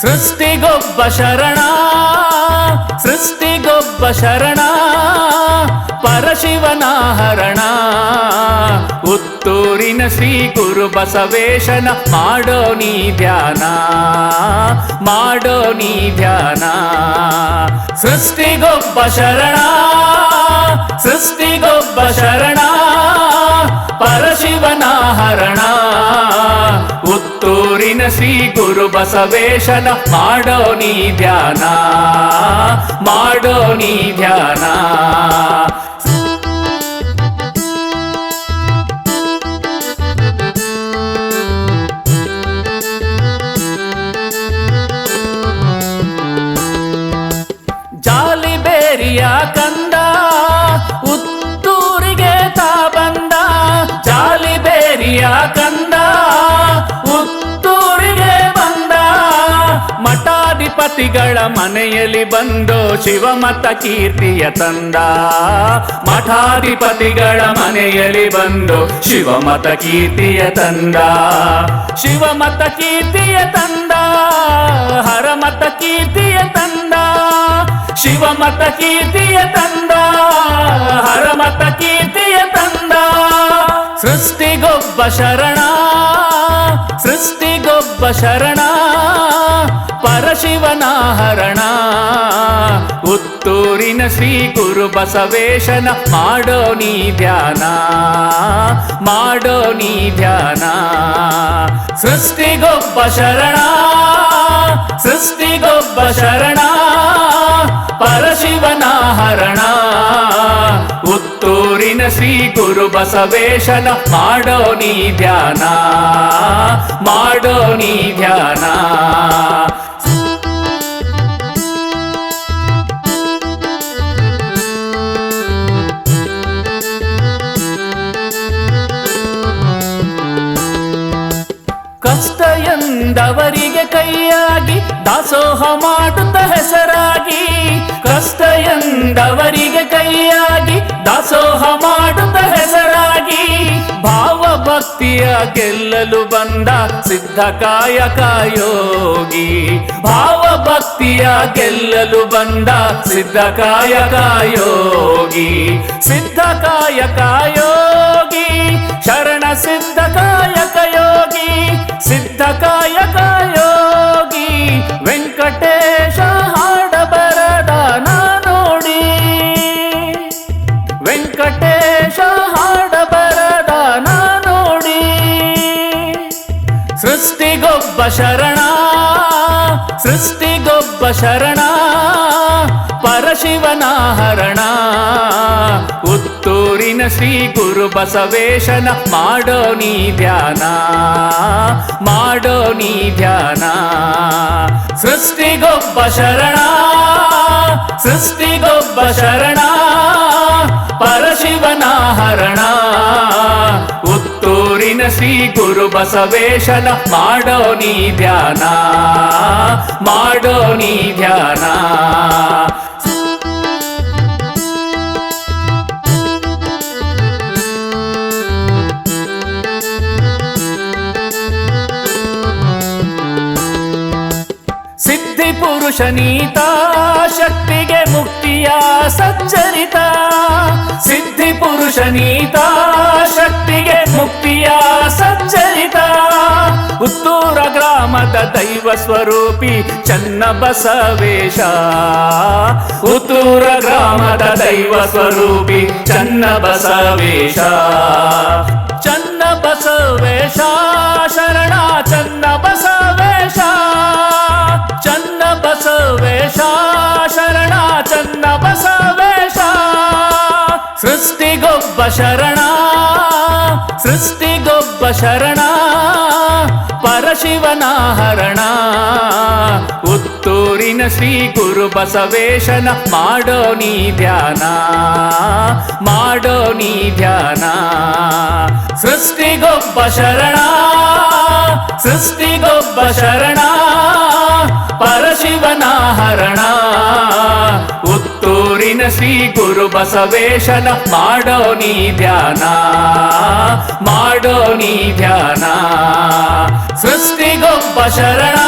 ಸೃಷ್ಟಿಗೊಬ್ಬ ಶರಣ ಸೃಷ್ಟಿಗೊಬ್ಬ ಶರಣ, ಪರಶಿವನ ಹರಣ. ಉತ್ತೂರಿನ ಶ್ರೀ ಗುರು ಬಸವೇಶನ ಮಾಡೋ ನೀ ಧ್ಯಾನ, ಮಾಡೋ ನೀ ಧ್ಯಾನ. ಸೃಷ್ಟಿಗೊಬ್ಬ ಶರಣ ಸೃಷ್ಟಿಗೊಬ್ಬ ಶರಣ, ಪರಶಿವನ ಹರಣ. ಉತ್ತೂರಿನ ಶ್ರೀ ಗುರು ಬಸವೇಶನ ಮಾಡೋ ನೀ ಧ್ಯಾನ ಮಾಡೋ ನೀ ಧ್ಯಾನ. ಜಾಲಿಬೇರಿಯ ಕಂದ ಉತ್ತೂರಿಗೆ ಮಠಾಧಿಪತಿಗಳ ಮನೆಯಲ್ಲಿ ಬಂದು ಶಿವಮತ ಕೀರ್ತಿಯ ತಂದ ಮಠಾಧಿಪತಿಗಳ ಮನೆಯಲ್ಲಿ ಬಂದು ಶಿವಮತ ಕೀರ್ತಿಯ ತಂದ ಶಿವಮತ ಕೀರ್ತಿಯ ತಂದ ಹರಮತ ಕೀರ್ತಿಯ ತಂದ ಶಿವಮತ ಕೀರ್ತಿಯ ತಂದ ಹರಮತ ಕೀರ್ತಿಯ ತಂದ ಸೃಷ್ಟಿಗೊಬ್ಬ ಶರಣ ಸೃಷ್ಟಿಗೊಬ್ಬ ಶರಣ. ಪರಶಿವನ ಹರಣ ಉತ್ತೂರಿನ ಶ್ರೀ ಗುರು ಬಸವೇಶನ, ಮಾಡೋ ನೀ ಧ್ಯಾನ, ಮಾಡೋ ನೀ ಧ್ಯಾನ. ಸೃಷ್ಟಿಗೊಬ್ಬ ಶರಣ ಸೃಷ್ಟಿಗೊಬ್ಬ ಶರಣ ಪರಶಿವನ ಹರಣ ಉತ್ತೂರಿನ ಶ್ರೀ ಗುರು ಬಸವೇಶನ, ಮಾಡೋ ನೀ ಧ್ಯಾನ, ಮಾಡೋ ನೀ ಧ್ಯಾನ. ಕಷ್ಟ ಎಂದವರಿಗೆ ಕೈಯಾಗಿ ದಾಸೋಹ ಮಾಡುತ್ತ ಹೆಸರಾಗಿ. ಕಷ್ಟ ಎಂದವರಿಗೆ ಕೈಯಾಗಿ ದಾಸೋಹ ಮಾಡುತ್ತ ಹೆಸರಾಗಿ. ಭಾವ ಭಕ್ತಿಯ ಗೆಲ್ಲಲು ಬಂದ ಸಿದ್ಧ ಕಾಯಕ ಯೋಗಿ. ಭಾವ ಭಕ್ತಿಯ ಗೆಲ್ಲಲು ಬಂದ ಸಿದ್ಧ ಕಾಯಕ ಯೋಗಿ. ಸಿದ್ಧ ಕಾಯಕ ಯೋಗಿ ಶರಣ, ಸೃಷ್ಟಿಗೊಬ್ಬ ಶರಣ, ಪರಶಿವನ ಹರಣ. ಉತ್ತೂರಿನ ಶ್ರೀ ಗುರು ಬಸವೇಶನ, ಮಾಡೋ ನೀ ಧ್ಯಾನ, ಮಾಡೋ ನೀ ಧ್ಯಾನ. ಸೃಷ್ಟಿಗೊಬ್ಬ ಶರಣ ಸೃಷ್ಟಿಗೊಬ್ಬ ಶರಣ, ಪರಶಿವನ ಹರಣ. ಉತ್ತೂರಿನ ಶ್ರೀ ಗುರು ಬಸವೇಶನ ಮಾಡೋ ನೀ ಧ್ಯಾನ ಮಾಡೋ ನೀ ಧ್ಯಾನ. ಸಿದ್ಧಿ ಪುರುಷ ನೀತ, ಶಕ್ತಿಗೆ ಮುಕ್ತಿಯ ಸಚ್ಚರಿತ. ಸಿದ್ಧಿ ಪುರುಷ ನೀತ, ಶಕ್ತಿಗೆ ಮುಕ್ತಿಯ ಸಚ್ಚರಿತ. ಉತ್ತೂರ ಗ್ರಾಮದ ದೈವ ಸ್ವರೂಪಿ ಚನ್ನ ಬಸವೇಶ ಉತ್ತೂರ ಗ್ರಾಮದ ದೈವ ಸ್ವರೂಪಿ ಚನ್ನ ಬಸವೇಶ ಶರಣ, ಸೃಷ್ಟಿಗೊಬ್ಬ ಶರಣ, ಪರಶಿವನ ಹರಣ. ಉತ್ತೂರಿನ ಶ್ರೀ ಗುರು ಬಸವೇಶನ, ಮಾಡೋ ನೀ ಧ್ಯಾನ, ಮಾಡೋ ನೀ ಧ್ಯಾನ. ಸೃಷ್ಟಿಗೊಬ್ಬ ಶರಣ ಸೃಷ್ಟಿಗೊಬ್ಬ ಶರಣ, ಪರಶಿವನ ಹರಣ. ಉತ್ತೂರಿನ ಶ್ರೀ ಗುರು ಬಸವೇಶನ ಮಾಡೋ ನೀ ಧ್ಯಾನ ಮಾಡೋ ನೀ ಧ್ಯಾನ. ಸೃಷ್ಟಿಗೊಬ್ಬ ಶರಣ